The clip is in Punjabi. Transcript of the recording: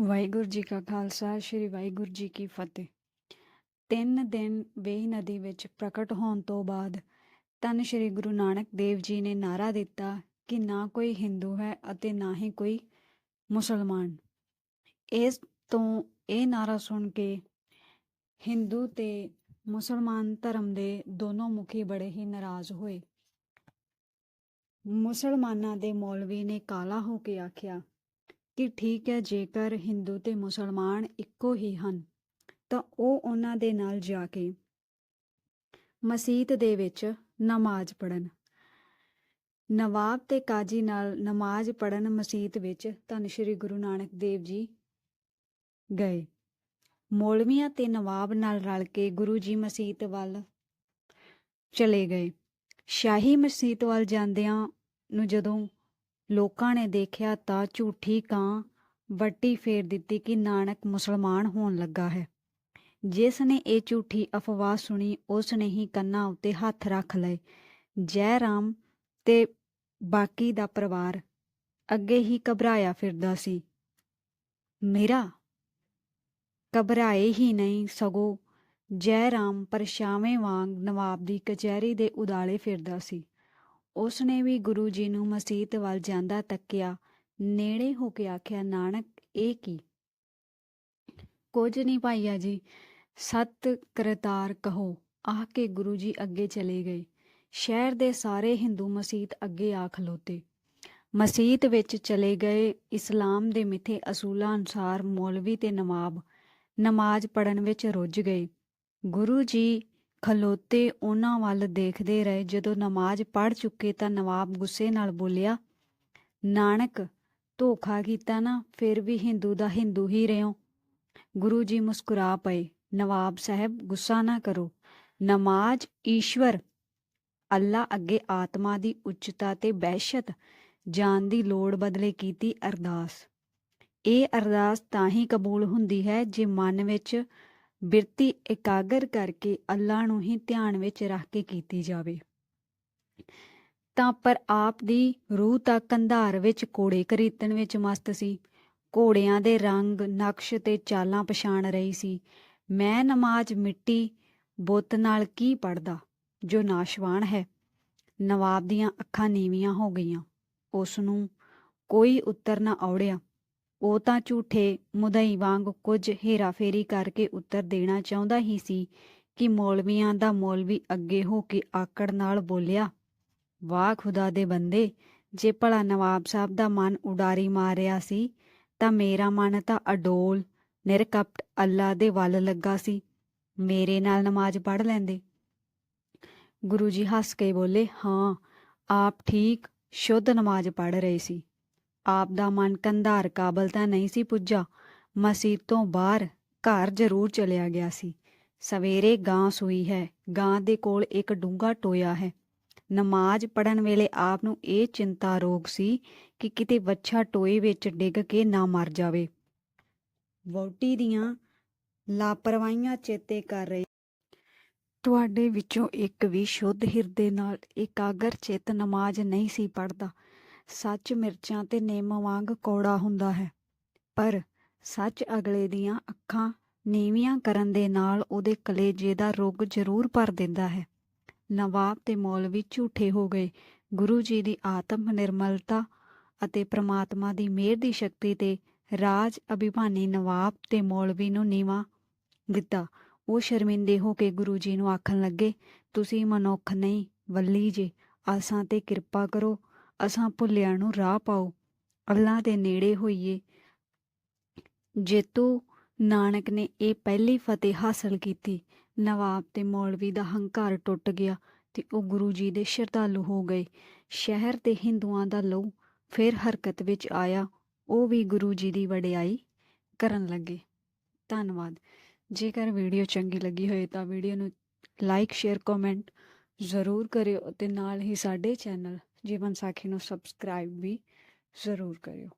ਵਾਹਿਗੁਰੂ ਜੀ ਕਾ ਖਾਲਸਾ, ਸ੍ਰੀ ਵਾਹਿਗੁਰੂ ਜੀ ਕੀ ਫਤਿਹ। ਤਿੰਨ ਦਿਨ ਵੇਈ ਨਦੀ ਵਿੱਚ ਪ੍ਰਗਟ ਹੋਣ ਤੋਂ ਬਾਅਦ ਤਨ ਸ੍ਰੀ ਗੁਰੂ ਨਾਨਕ ਦੇਵ ਜੀ ਨੇ ਨਾਰਾ ਦਿੱਤਾ ਕਿ ਨਾ ਕੋਈ ਹਿੰਦੂ ਹੈ ਅਤੇ ਨਾ ਹੀ ਕੋਈ ਮੁਸਲਮਾਨ। ਇਸ ਤੋਂ ਇਹ ਨਾਰਾ ਸੁਣ ਕੇ ਹਿੰਦੂ ਤੇ ਮੁਸਲਮਾਨ ਧਰਮ ਦੇ ਦੋਨੋਂ ਮੁਖੀ ਬੜੇ ਹੀ ਨਾਰਾਜ਼ ਹੋਏ। ਮੁਸਲਮਾਨਾਂ ਦੇ ਮੌਲਵੀ ਨੇ ਕਾਲਾ ਹੋ ਕੇ ਆਖਿਆ ਕਿ ਠੀਕ ਹੈ, ਜੇਕਰ ਹਿੰਦੂ ਤੇ ਮੁਸਲਮਾਨ ਇੱਕੋ ਹੀ ਹਨ, ਤਾਂ ਉਹ ਉਹਨਾਂ ਦੇ ਨਾਲ ਜਾ ਕੇ ਮਸਜਿਦ ਦੇ ਵਿੱਚ ਨਮਾਜ਼ ਪੜਨ ਨਵਾਬ ਤੇ ਕਾਜੀ ਨਾਲ ਨਮਾਜ਼ ਪੜਨ ਮਸਜਿਦ ਵਿੱਚ ਧੰਨ ਸ਼੍ਰੀ ਗੁਰੂ ਨਾਨਕ ਦੇਵ ਜੀ ਗਏ। ਮੌਲਵੀਆਂ ਤੇ ਨਵਾਬ ਨਾਲ ਰਲ ਕੇ ਗੁਰੂ ਜੀ ਮਸਜਿਦ ਵੱਲ ਚਲੇ ਗਏ। ਸ਼ਾਹੀ ਮਸਜਿਦ ਵੱਲ ਜਾਂਦਿਆਂ ਨੂੰ ਜਦੋਂ ਲੋਕਾਂ ਨੇ ਦੇਖਿਆ ਤਾਂ ਝੂਠੀ ਕਾਂ ਵੱਟੀ ਫੇਰ ਦਿੱਤੀ ਕਿ ਨਾਨਕ ਮੁਸਲਮਾਨ ਹੋਣ ਲੱਗਾ ਹੈ। ਜਿਸ ਨੇ ਇਹ ਝੂਠੀ ਅਫਵਾਹ ਸੁਣੀ, ਉਸ ਨੇ ਹੀ ਕੰਨਾਂ ਉੱਤੇ ਹੱਥ ਰੱਖ ਲਏ। ਜੈ ਰਾਮ ਤੇ ਬਾਕੀ ਦਾ ਪਰਿਵਾਰ ਅੱਗੇ ਹੀ ਘਬਰਾਇਆ ਫਿਰਦਾ ਸੀ। ਮੇਰਾ? ਘਬਰਾਏ ਹੀ ਨਹੀਂ ਸਗੋਂ ਜੈ ਰਾਮ ਪਰਛਾਵੇਂ ਵਾਂਗ ਨਵਾਬ ਦੀ ਕਚਹਿਰੀ ਦੇ ਉਦਾਲੇ ਫਿਰਦਾ ਸੀ। ਉਸ ਨੇ ਵੀ ਗੁਰੂ ਜੀ ਨੂੰ ਮਸਜਿਦ ਵੱਲ ਜਾਂਦਾ ਤੱਕਿਆ, ਨੇੜੇ ਹੋ ਕੇ ਆਖਿਆ, ਨਾਨਕ, ਇਹ ਕੀ? ਕੁਝ ਨਹੀਂ ਭਾਈਆ ਜੀ, ਸਤ ਕਰਤਾਰ ਕਹੋ। ਆਖ ਕੇ ਗੁਰੂ ਜੀ ਅੱਗੇ ਚਲੇ ਗਏ। ਸ਼ਹਿਰ ਦੇ ਸਾਰੇ ਹਿੰਦੂ ਮਸਜਿਦ ਅੱਗੇ ਆ ਖਲੋਤੇ ਮਸਜਿਦ ਵਿੱਚ ਚਲੇ ਗਏ ਇਸਲਾਮ ਦੇ ਮਿੱਥੇ ਅਸੂਲਾਂ ਅਨੁਸਾਰ ਮੌਲਵੀ ਤੇ ਨਵਾਬ। ਨਮਾਜ਼ ਪੜਨ ਵਿੱਚ ਰੁੱਝ ਗਏ। ਗੁਰੂ ਜੀ ਖਲੋਤੇ ਉਹਨਾਂ ਵੱਲ ਦੇਖਦੇ ਰਹੇ। ਜਦੋਂ ਨਮਾਜ਼ ਪੜ ਚੁੱਕੇ ਤਾਂ ਨਵਾਬ ਗੁੱਸੇ ਨਾਲ ਬੋਲਿਆ, ਨਾਨਕ, ਧੋਖਾ ਕੀਤਾ ਨਾ, ਫਿਰ ਵੀ ਹਿੰਦੂ ਦਾ ਹਿੰਦੂ ਹੀ ਰਿਓ ਗੁਰੂ ਜੀ ਮੁਸਕਰਾ ਪਏ। ਨਵਾਬ ਸਾਹਿਬ, ਗੁੱਸਾ ਨਾ ਕਰੋ। ਨਮਾਜ਼ ਈਸ਼ਵਰ ਅੱਲਾ ਅੱਗੇ ਆਤਮਾ ਦੀ ਉੱਚਤਾ ਤੇ ਬਹਿਸ਼ਤ ਜਾਣ ਦੀ ਲੋੜ ਬਦਲੇ ਕੀਤੀ ਅਰਦਾਸ। ਇਹ ਅਰਦਾਸ ਤਾਂ ਹੀ ਕਬੂਲ ਹੁੰਦੀ ਹੈ ਜੇ ਮਨ ਵਿੱਚ ਬਿਰਤੀ ਇਕਾਗਰ ਕਰਕੇ ਅੱਲਾ ਨੂੰ ਹੀ ਧਿਆਨ ਵਿੱਚ ਰੱਖ ਕੇ ਕੀਤੀ ਜਾਵੇ। ਤਾਂ ਪਰ ਆਪ ਦੀ ਰੂਹ ਤਾਂ ਕੰਧਾਰ ਵਿੱਚ ਕੋੜੇ ਖਰੀਦਣ ਵਿੱਚ ਮਸਤ ਸੀ। ਘੋੜਿਆਂ ਦੇ ਰੰਗ, ਨਕਸ਼ ਤੇ ਚਾਲਾਂ ਪਛਾਣ ਰਹੀ ਸੀ। ਮੈਂ ਨਮਾਜ਼ ਮਿੱਟੀ ਬੁੱਤ ਨਾਲ ਕੀ ਪੜਦਾ ਜੋ ਨਾਸ਼ਵਾਨ ਹੈ? ਨਵਾਬ ਦੀਆਂ ਅੱਖਾਂ ਨੀਵੀਆਂ ਹੋ ਗਈਆਂ। ਉਸ ਨੂੰ ਕੋਈ ਉੱਤਰ ਨਾ ਔੜਿਆ। ਉਹ ਤਾਂ ਝੂਠੇ ਮੁਦਈ ਵਾਂਗ ਕੁਝ ਹੇਰਾਫੇਰੀ ਕਰਕੇ ਉੱਤਰ ਦੇਣਾ ਚਾਹੁੰਦਾ ਹੀ ਸੀ ਕਿ ਮੌਲਵੀਆਂ ਦਾ ਮੌਲਵੀ ਅੱਗੇ ਹੋ ਕੇ ਆਕੜ ਨਾਲ ਬੋਲਿਆ, ਵਾਹ ਖੁਦਾ ਦੇ ਬੰਦੇ, ਜੇ ਭਲਾ ਨਵਾਬ ਸਾਹਿਬ ਦਾ ਮਨ ਉਡਾਰੀ ਮਾਰਿਆ ਸੀ, ਤਾਂ ਮੇਰਾ ਮਨ ਤਾਂ ਅਡੋਲ, ਨਿਰਕਪਟ ਅੱਲਾ ਦੇ ਵੱਲ ਲੱਗਾ ਸੀ, ਮੇਰੇ ਨਾਲ ਨਮਾਜ਼ ਪੜ੍ਹ ਲੈਂਦੇ। ਗੁਰੂ ਜੀ ਹੱਸ ਕੇ ਬੋਲੇ, ਹਾਂ, ਆਪ ਠੀਕ, ਸ਼ੁੱਧ ਨਮਾਜ਼ ਪੜ੍ਹ ਰਹੇ ਸੀ। ਆਪ ਦਾ ਮਨ ਕੰਧਾਰ ਕਾਬਲ ਤਾਂ ਨਹੀਂ ਸੀ ਪੁੱਜਾ। ਮਸਜਿਦ ਤੋਂ ਬਾਹਰ ਘਰ ਜ਼ਰੂਰ ਚਲਿਆ ਗਿਆ ਸੀ। ਸਵੇਰੇ ਗਾਂ ਸੂਈ ਹੈ। ਗਾਂ ਦੇ ਕੋਲ ਇੱਕ ਡੂੰਗਾ ਟੋਇਆ ਹੈ। ਨਮਾਜ਼ ਪੜਨ ਵੇਲੇ ਆਪ ਨੂੰ ਇਹ ਚਿੰਤਾ ਰੋਗ ਸੀ ਕਿ ਕਿਤੇ ਵੱਛਾ ਟੋਏ ਵਿੱਚ ਡਿੱਗ ਕੇ ਨਾ ਮਰ ਜਾਵੇ। ਵੋਟੀ ਦੀਆਂ ਲਾਪਰਵਾਹੀਆਂ ਚੇਤੇ ਕਰ ਰਹੀ ਤੁਹਾਡੇ ਵਿੱਚੋਂ ਇੱਕ ਵੀ ਸ਼ੁੱਧ ਹਿਰਦੇ ਨਾਲ ਇਕਾਗਰ ਚਿੱਤ ਨਮਾਜ਼ ਨਹੀਂ ਸੀ ਪੜਦਾ ਸੱਚ ਮਿਰਚਾਂ ਤੇ ਨਿੰਮ ਵਾਂਗ ਕੌੜਾ ਹੁੰਦਾ ਹੈ। ਪਰ ਸੱਚ ਅਗਲੇ ਦੀਆਂ ਅੱਖਾਂ ਨੀਵੀਆਂ ਕਰਨ ਦੇ ਨਾਲ ਉਹਦੇ ਕਲੇਜੇ ਦਾ ਰੁੱਗ ਜ਼ਰੂਰ ਭਰ ਦਿੰਦਾ ਹੈ। ਨਵਾਬ ਤੇ ਮੌਲਵੀ ਝੂਠੇ ਹੋ ਗਏ। ਗੁਰੂ ਜੀ ਦੀ ਆਤਮ ਨਿਰਮਲਤਾ ਅਤੇ ਪ੍ਰਮਾਤਮਾ ਦੀ ਮਿਹਰ ਦੀ ਸ਼ਕਤੀ ਤੇ ਰਾਜ ਅਭਿਮਾਨੀ ਨਵਾਬ ਤੇ ਮੌਲਵੀ ਨੂੰ ਨੀਵਾ ਦਿੱਤਾ। ਉਹ ਸ਼ਰਮਿੰਦੇ ਹੋ ਕੇ ਗੁਰੂ ਜੀ ਨੂੰ ਆਖਣ ਲੱਗੇ, ਤੁਸੀਂ ਮਨੁੱਖ ਨਹੀਂ, ਵੱਲੀ ਜੇ, ਆਸਾਂ ਤੇ ਕਿਰਪਾ ਕਰੋ ਅਸਾਂ ਭੁੱਲਿਆਂ ਨੂੰ ਰਾਹ ਪਾਓ ਅੱਲਾ ਦੇ ਨੇੜੇ ਹੋਈਏ। ਜੇਤੂ ਨਾਨਕ ਨੇ ਇਹ ਪਹਿਲੀ ਫਤਿਹ ਹਾਸਲ ਕੀਤੀ। ਨਵਾਬ ਤੇ ਮੌਲਵੀ ਦਾ ਹੰਕਾਰ ਟੁੱਟ ਗਿਆ ਤੇ ਉਹ ਗੁਰੂ ਜੀ ਦੇ ਸ਼ਰਧਾਲੂ ਹੋ ਗਏ। ਸ਼ਹਿਰ ਦੇ ਹਿੰਦੂਆਂ ਦਾ ਲਹੂ ਫਿਰ ਹਰਕਤ ਵਿੱਚ ਆਇਆ। ਉਹ ਵੀ ਗੁਰੂ ਜੀ ਦੀ ਵਡਿਆਈ ਕਰਨ ਲੱਗੇ। ਧੰਨਵਾਦ। ਜੇਕਰ ਵੀਡੀਓ ਚੰਗੀ ਲੱਗੀ ਹੋਏ ਤਾਂ ਵੀਡੀਓ ਨੂੰ ਲਾਈਕ, ਸ਼ੇਅਰ, ਕਮੈਂਟ ਜ਼ਰੂਰ ਕਰਿਓ ਅਤੇ ਨਾਲ ਹੀ ਸਾਡੇ ਚੈਨਲ ਜੀਵਨ ਸਾਖੀ ਨੂੰ ਸਬਸਕ੍ਰਾਈਬ ਵੀ ਜ਼ਰੂਰ ਕਰਿਓ